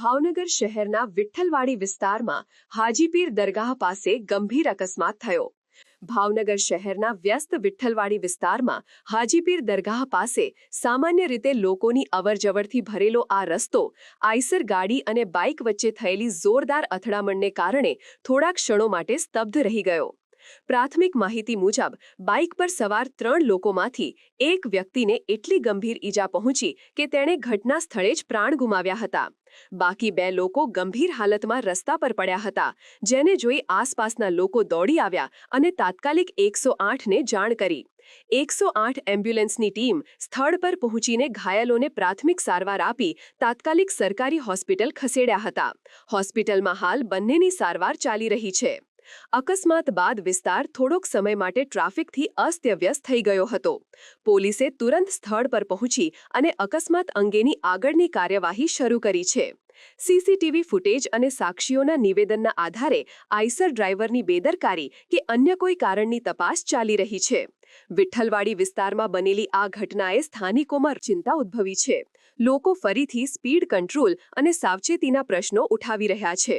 ભાવનગર શહેરના વિઠ્ઠલવાડી વિસ્તારમાં હાજીપીર દરગાહ પાસે ગંભીર અકસ્માત થયો. ભાવનગર શહેરના વ્યસ્ત વિઠ્ઠલવાડી વિસ્તારમાં હાજીપીર દરગાહ પાસે સામાન્ય રીતે લોકોની અવરજવરથી ભરેલો આ રસ્તો, આઈસર ગાડી અને બાઇક વચ્ચે થયેલી જોરદાર અથડામણને કારણે થોડા ક્ષણો માટે સ્તબ્ધ રહી ગયો. પ્રાથમિક માહિતી મુજબ, બાઇક પર સવાર ત્રણ લોકોમાંથી એક વ્યક્તિને એટલી ગંભીર ઈજા પહોંચી કે તેણે ઘટના સ્થળે જ પ્રાણ ગુમાવ્યા હતા. બાકી બે લોકો ગંભીર હાલતમાં રસ્તા પર પડ્યા હતા, જેને જોઈ આસપાસના લોકો દોડી આવ્યા અને તાત્કાલિક એકસો આઠને જાણ કરી. એકસો આઠ એમ્બ્યુલન્સની ટીમ સ્થળ પર પહોંચીને ઘાયલોને પ્રાથમિક સારવાર આપી તાત્કાલિક સરકારી હોસ્પિટલ ખસેડ્યા હતા. હોસ્પિટલમાં હાલ બંનેની સારવાર ચાલી રહી છે. અકસ્માત બાદ વિસ્તાર થોડોક સમય માટે ટ્રાફિકથી અસ્તવ્યસ્ત થઈ ગયો હતો. પોલીસે તુરંત સ્થળ પર પહોંચી અને અકસ્માત અંગેની આગળની કાર્યવાહી શરૂ કરી છે. સીસીટીવી ફૂટેજ અને સાક્ષીઓના નિવેદનના આધારે આઈસર ડ્રાઈવરની બેદરકારી કે અન્ય કોઈ કારણની તપાસ ચાલી રહી છે. વિઠ્ઠલવાડી વિસ્તારમાં બનેલી આ ઘટનાએ સ્થાનિકોમાં ચિંતા ઉદ્ભવી છે. લોકો ફરીથી સ્પીડ કંટ્રોલ અને સાવચેતીના પ્રશ્નો ઉઠાવી રહ્યા છે.